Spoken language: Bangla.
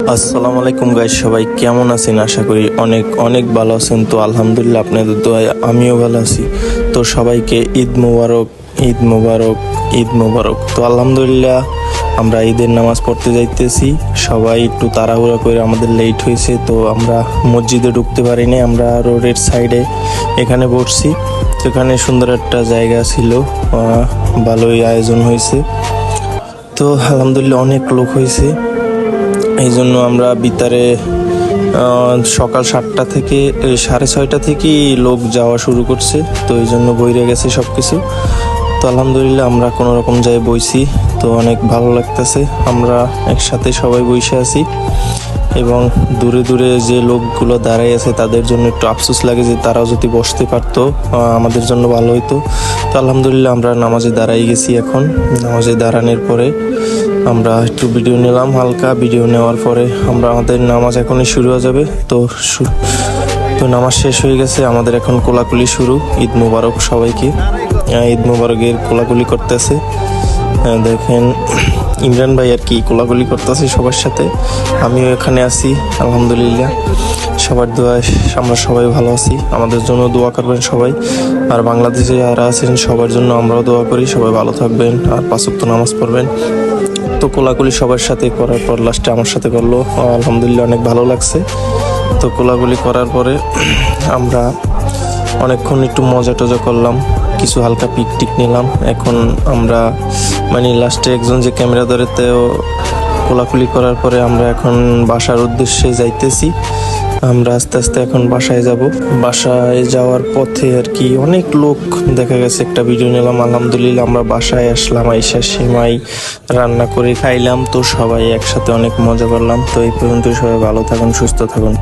আসসালামু আলাইকুম গাইস সবাই কেমন আছেন? আশা করি অনেক অনেক ভালো আছেন। তো আলহামদুলিল্লাহ আপনাদের দোয়ায় আমিও ভালো আছি। তো সবাইকে ঈদ মোবারক ঈদ মোবারক ঈদ মোবারক। তো আলহামদুলিল্লাহ আমরা ঈদের নামাজ পড়তে যাইতেছি। সবাই একটু তাড়াহুড়া করে আমাদের লেট হয়েছে, তো আমরা মসজিদে ঢুকতে পারিনি। আমরা রোডের সাইডে এখানে বসছি। তো এখানে সুন্দর একটা জায়গা ছিল ভালোই আয়োজন হয়েছে। তো আলহামদুলিল্লাহ অনেক লোক হয়েছে। এই জন্য আমরা বিতারে সকাল সাতটা থেকে সাড়ে ছয়টা থেকেই লোক যাওয়া শুরু করছে। তো এই জন্য বইরে গেছে সব কিছু তো আলহামদুলিল্লাহ আমরা কোনো রকম যাই বইছি। তো অনেক ভালো লাগতেছে। আমরা একসাথে সবাই বসে আছি। এবং দূরে দূরে যে লোকগুলো দাঁড়াই আছে, তাদের জন্য একটু আফসোস লাগে যে তারাও যদি বসতে পারতো আমাদের জন্য ভালো হতো তো আলহামদুলিল্লাহ আমরা নামাজে দাঁড়াই গেছি এখন। নামাজে দাঁড়ানোর পরে আমরা একটু ভিডিও নিলাম, হালকা ভিডিও নেওয়ার পরে আমরা আমাদের নামাজ এখনই শুরু হয়ে যাবে। তো তো নামাজ শেষ হয়ে গেছে, আমাদের এখন কোলাকুলি শুরু, ঈদ মুবারক সবাইকে। ঈদ মুবারকের কোলাকুলি করতেছে। দেখেন, ইমরান ভাই আর কি কোলাকুলি করতেছে সবার সাথে। আমিও এখানে আছি, আলহামদুলিল্লাহ। সবার দোয়ায় আমরা সবাই ভালো আছি, আমাদের জন্য দোয়া করবেন সবাই। আর বাংলাদেশে যারা আছেন, সবার জন্য আমরাও দোয়া করি, সবাই ভালো থাকবেন, আর পাঁচক্ত নামাজ পড়বেন। তো কোলাকুলি সবার সাথে করার পর লাস্টে আমার সাথে করল। আলহামদুলিল্লাহ অনেক ভালো লাগছে। তো কোলাগুলি করার পরে আমরা অনেকক্ষণ একটু মজা টজা করলাম, কিছু হালকা পিক টিক নিলাম। এখন আমরা মানে লাস্টে একজন যে ক্যামেরা ধরেতেও কোলাকুলি করার পরে আমরা এখন বাসার উদ্দেশ্যে যাইতেছি। আমরা আস্তে আস্তে এখন বাসায় যাব। বাসায় যাওয়ার পথে আর কি অনেক লোক দেখা গেছে, একটা ভিডিও নিলাম, আলহামদুলিল্লাহ আমরা বাসায় আসলাম, আইসা সেমাই রান্না করে খাইলাম। তো সবাই একসাথে অনেক মজা করলাম। তো এই পর্যন্ত সবাই ভালো থাকুন, সুস্থ থাকুন।